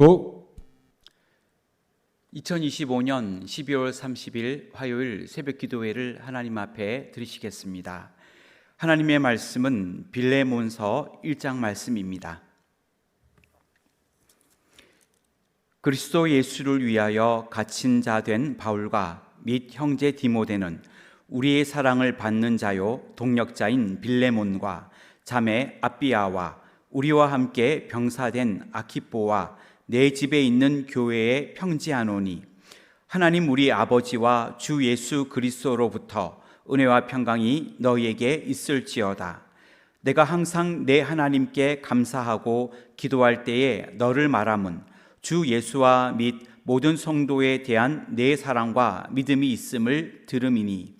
고 2025년 12월 30일 화요일 새벽 기도회를 하나님 앞에 드리시겠습니다. 하나님의 말씀은 빌레몬서 1장 말씀입니다. 그리스도 예수를 위하여 갇힌 자 된 바울과 및 형제 디모데는 우리의 사랑을 받는 자요 동력자인 빌레몬과 자매 아비아와 우리와 함께 병사된 아키뽀와 내 집에 있는 교회에 평지하노니 하나님 우리 아버지와 주 예수 그리스도로부터 은혜와 평강이 너희에게 있을지어다. 내가 항상 내 하나님께 감사하고 기도할 때에 너를 말함은 주 예수와 및 모든 성도에 대한 내 사랑과 믿음이 있음을 들음이니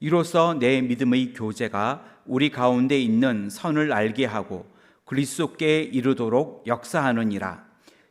이로써 내 믿음의 교제가 우리 가운데 있는 선을 알게 하고 그리스도께 이르도록 역사하느니라.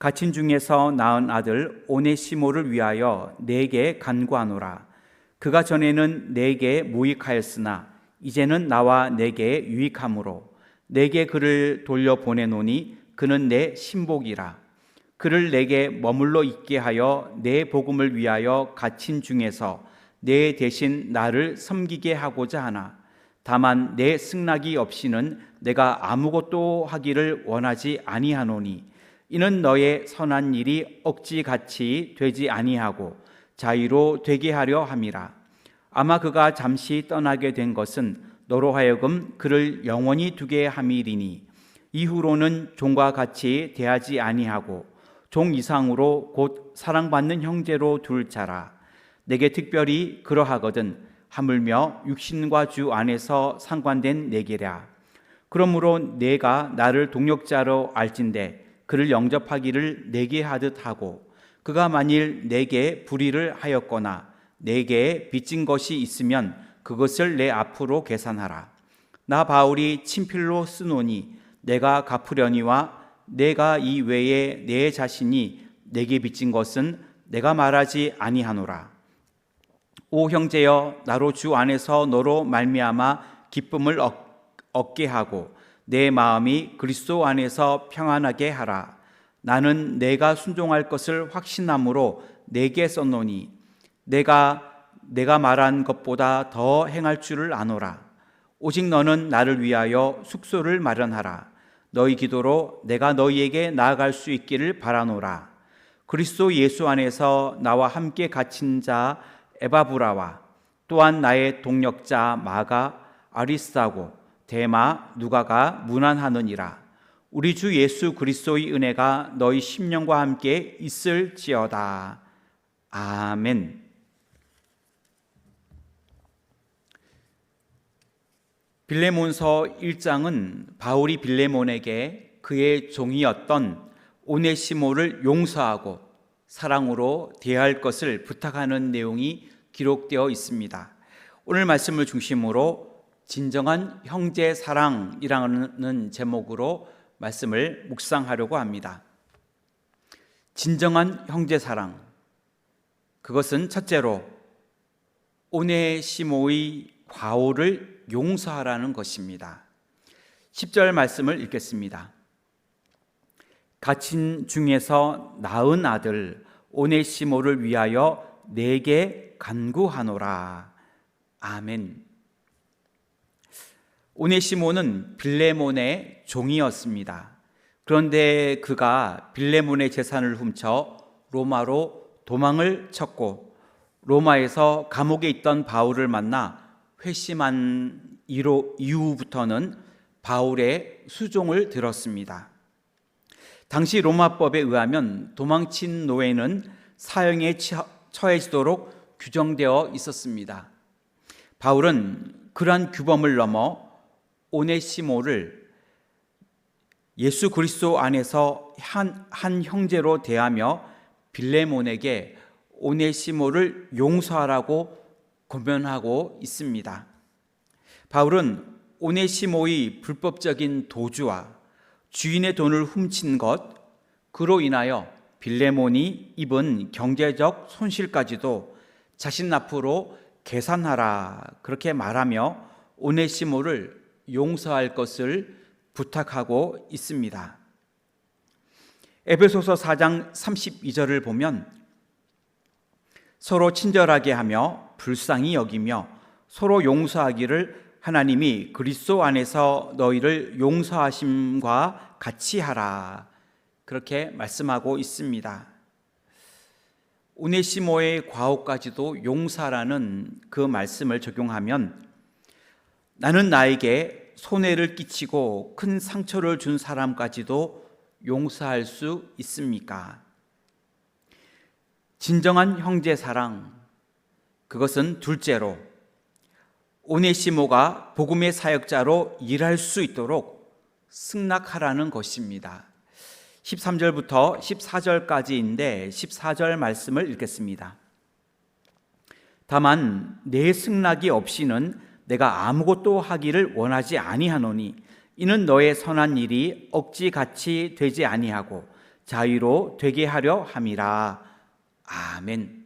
갇힌 중에서 낳은 아들 오네시모를 위하여 내게 간구하노라. 그가 전에는 내게 무익하였으나 이제는 나와 내게 유익함으로 내게 그를 돌려 보내노니 그는 내 신복이라. 그를 내게 머물러 있게 하여 내 복음을 위하여 갇힌 중에서 내 대신 나를 섬기게 하고자 하나. 다만 내 승낙이 없이는 내가 아무것도 하기를 원하지 아니하노니 이는 너의 선한 일이 억지같이 되지 아니하고 자유로 되게 하려 함이라. 아마 그가 잠시 떠나게 된 것은 너로 하여금 그를 영원히 두게 함이리니 이후로는 종과 같이 대하지 아니하고 종 이상으로 곧 사랑받는 형제로 둘 자라. 내게 특별히 그러하거든 하물며 육신과 주 안에서 상관된 내게랴. 그러므로 내가 나를 동력자로 알진대 그를 영접하기를 내게 하듯 하고 그가 만일 내게 불의를 하였거나 내게 빚진 것이 있으면 그것을 내 앞으로 계산하라. 나 바울이 친필로 쓰노니 내가 갚으려니와 내가 이 외에 내 자신이 내게 빚진 것은 내가 말하지 아니하노라. 오 형제여 나로 주 안에서 너로 말미암아 기쁨을 얻게 하고 내 마음이 그리스도 안에서 평안하게 하라. 나는 내가 순종할 것을 확신함으로 내게 썼노니 내가 내가 말한 것보다 더 행할 줄을 아노라. 오직 너는 나를 위하여 숙소를 마련하라. 너희 기도로 내가 너희에게 나아갈 수 있기를 바라노라. 그리스도 예수 안에서 나와 함께 갇힌 자 에바브라와 또한 나의 동력자 마가 아리스타고 대마 누가가 문안하느니라 우리 주 예수 그리스도의 은혜가 너희 심령과 함께 있을지어다 아멘. 빌레몬서 1장은 바울이 빌레몬에게 그의 종이었던 오네시모를 용서하고 사랑으로 대할 것을 부탁하는 내용이 기록되어 있습니다. 오늘 말씀을 중심으로 진정한 형제 사랑이라는 제목으로 말씀을 묵상하려고 합니다. 진정한 형제 사랑. 그것은 첫째로 오네시모의 과오를 용서하라는 것입니다. 10절 말씀을 읽겠습니다. 갇힌 중에서 낳은 아들 오네시모를 위하여 내게 간구하노라. 아멘. 오네시모는 빌레몬의 종이었습니다. 그런데 그가 빌레몬의 재산을 훔쳐 로마로 도망을 쳤고 로마에서 감옥에 있던 바울을 만나 회심한 이후부터는 바울의 수종을 들었습니다. 당시 로마법에 의하면 도망친 노예는 사형에 처해지도록 규정되어 있었습니다. 바울은 그러한 규범을 넘어 오네시모를 예수 그리스도 안에서 한, 한 형제로 대하며 빌레몬에게 오네시모를 용서하라고 고면하고 있습니다. 바울은 오네시모의 불법적인 도주와 주인의 돈을 훔친 것, 그로 인하여 빌레몬이 입은 경제적 손실까지도 자신 앞으로 계산하라 그렇게 말하며 오네시모를 용서할 것을 부탁하고 있습니다. 에베소서 4장 32절을 보면 서로 친절하게 하며 불쌍히 여기며 서로 용서하기를 하나님이 그리스도 안에서 너희를 용서하심과 같이 하라. 그렇게 말씀하고 있습니다. 오네시모의 과오까지도 용사라는 그 말씀을 적용하면 나는 나에게 손해를 끼치고 큰 상처를 준 사람까지도 용서할 수 있습니까? 진정한 형제 사랑, 그것은 둘째로 오네시모가 복음의 사역자로 일할 수 있도록 승낙하라는 것입니다. 13절부터 14절까지인데 14절 말씀을 읽겠습니다. 다만 내 승낙이 없이는 내가 아무것도 하기를 원하지 아니하노니 이는 너의 선한 일이 억지같이 되지 아니하고 자유로 되게 하려 함이라. 아멘.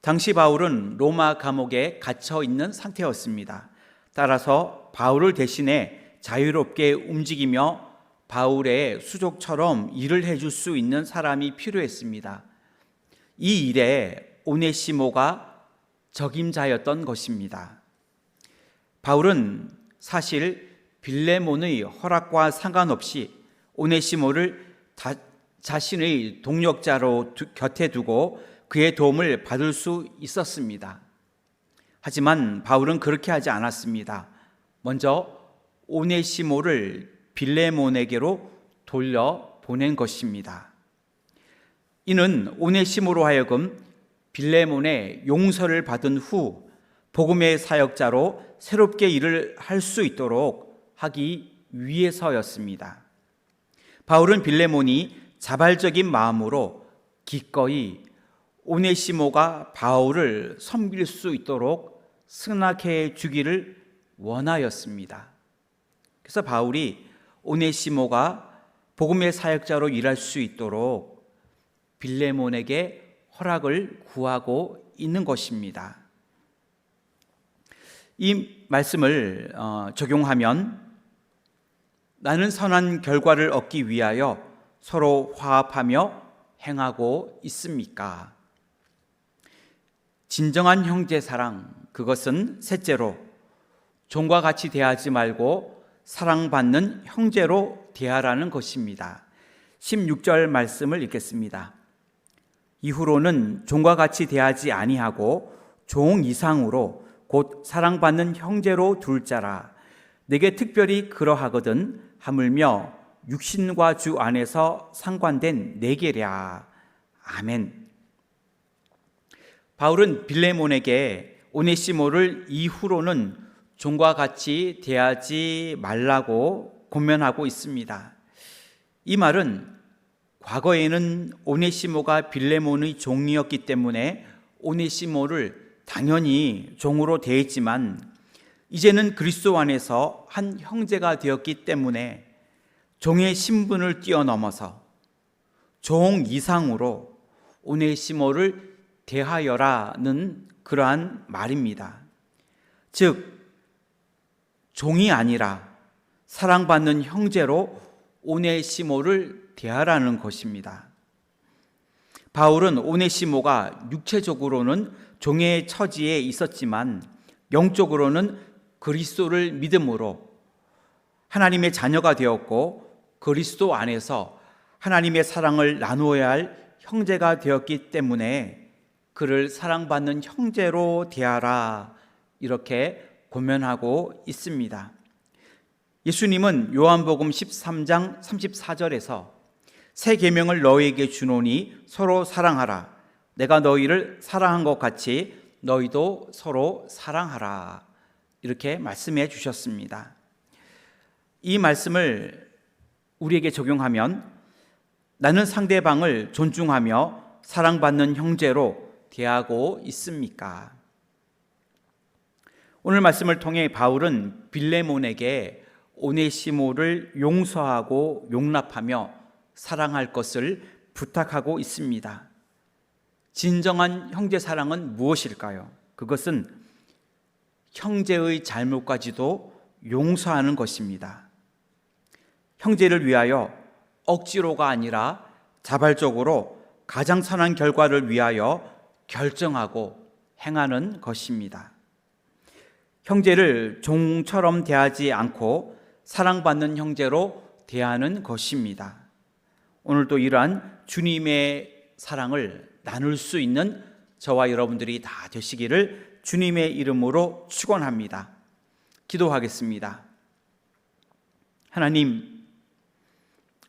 당시 바울은 로마 감옥에 갇혀 있는 상태였습니다. 따라서 바울을 대신해 자유롭게 움직이며 바울의 수족처럼 일을 해줄 수 있는 사람이 필요했습니다. 이 일에 오네시모가 적임자였던 것입니다. 바울은 사실 빌레몬의 허락과 상관없이 오네시모를 다, 자신의 동력자로 두, 곁에 두고 그의 도움을 받을 수 있었습니다. 하지만 바울은 그렇게 하지 않았습니다. 먼저 오네시모를 빌레몬에게로 돌려 보낸 것입니다. 이는 오네시모로 하여금 빌레몬의 용서를 받은 후 복음의 사역자로 새롭게 일을 할 수 있도록 하기 위해서였습니다. 바울은 빌레몬이 자발적인 마음으로 기꺼이 오네시모가 바울을 섬길 수 있도록 승낙해 주기를 원하였습니다. 그래서 바울이 오네시모가 복음의 사역자로 일할 수 있도록 빌레몬에게 허락을 구하고 있는 것입니다. 이 말씀을 어, 적용하면 나는 선한 결과를 얻기 위하여 서로 화합하며 행하고 있습니까? 진정한 형제 사랑, 그것은 셋째로 종과 같이 대하지 말고 사랑받는 형제로 대하라는 것입니다. 16절 말씀을 읽겠습니다. 이후로는 종과 같이 대하지 아니하고 종 이상으로 곧 사랑받는 형제로 둘 자라. 내게 특별히 그러하거든 하물며 육신과 주 안에서 상관된 내게랴. 아멘. 바울은 빌레몬에게 오네시모를 이후로는 종과 같이 대하지 말라고 권면하고 있습니다. 이 말은 과거에는 오네시모가 빌레몬의 종이었기 때문에 오네시모를 당연히 종으로 대했지만 이제는 그리스도 안에서 한 형제가 되었기 때문에 종의 신분을 뛰어넘어서 종 이상으로 오네시모를 대하여라는 그러한 말입니다. 즉, 종이 아니라 사랑받는 형제로 오네시모를 대하라는 것입니다. 바울은 오네시모가 육체적으로는 종의 처지에 있었지만 영적으로는 그리스도를 믿음으로 하나님의 자녀가 되었고 그리스도 안에서 하나님의 사랑을 나누어야 할 형제가 되었기 때문에 그를 사랑받는 형제로 대하라 이렇게 고면하고 있습니다. 예수님은 요한복음 13장 34절에서 새 계명을 너희에게 주노니 서로 사랑하라. 내가 너희를 사랑한 것 같이 너희도 서로 사랑하라. 이렇게 말씀해 주셨습니다. 이 말씀을 우리에게 적용하면 나는 상대방을 존중하며 사랑받는 형제로 대하고 있습니까? 오늘 말씀을 통해 바울은 빌레몬에게 오네시모를 용서하고 용납하며 사랑할 것을 부탁하고 있습니다. 진정한 형제 사랑은 무엇일까요? 그것은 형제의 잘못까지도 용서하는 것입니다. 형제를 위하여 억지로가 아니라 자발적으로 가장 선한 결과를 위하여 결정하고 행하는 것입니다. 형제를 종처럼 대하지 않고 사랑받는 형제로 대하는 것입니다. 오늘도 이러한 주님의 사랑을 나눌 수 있는 저와 여러분들이 다 되시기를 주님의 이름으로 축원합니다. 기도하겠습니다. 하나님,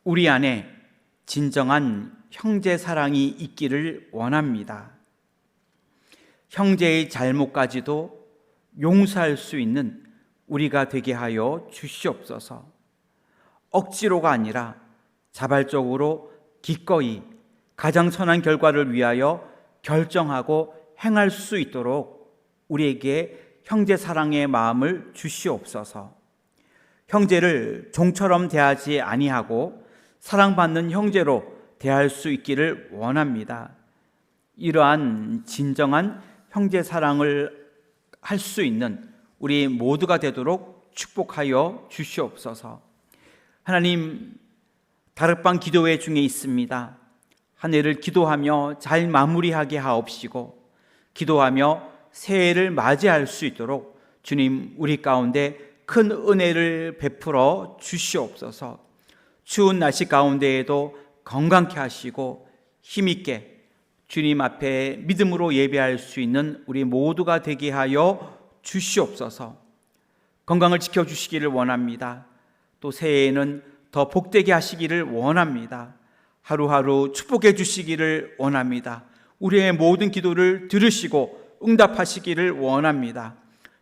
우리 안에 진정한 형제 사랑이 있기를 원합니다. 형제의 잘못까지도 용서할 수 있는 우리가 되게 하여 주시옵소서. 억지로가 아니라 자발적으로 기꺼이 가장 선한 결과를 위하여 결정하고 행할 수 있도록 우리에게 형제 사랑의 마음을 주시옵소서. 형제를 종처럼 대하지 아니하고 사랑받는 형제로 대할 수 있기를 원합니다. 이러한 진정한 형제 사랑을 할 수 있는 우리 모두가 되도록 축복하여 주시옵소서. 하나님, 다락방 기도회 중에 있습니다. 한 해를 기도하며 잘 마무리하게 하옵시고, 기도하며 새해를 맞이할 수 있도록 주님 우리 가운데 큰 은혜를 베풀어 주시옵소서. 추운 날씨 가운데에도 건강케 하시고 힘 있게 주님 앞에 믿음으로 예배할 수 있는 우리 모두가 되게 하여 주시옵소서. 건강을 지켜 주시기를 원합니다. 또 새해에는 더 복되게 하시기를 원합니다. 하루하루 축복해 주시기를 원합니다. 우리의 모든 기도를 들으시고 응답하시기를 원합니다.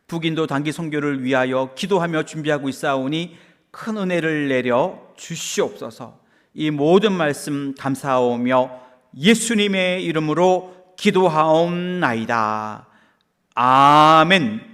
북인도 단기 선교를 위하여 기도하며 준비하고 있사오니 큰 은혜를 내려 주시옵소서. 이 모든 말씀 감사하오며 예수님의 이름으로 기도하옵나이다. 아멘.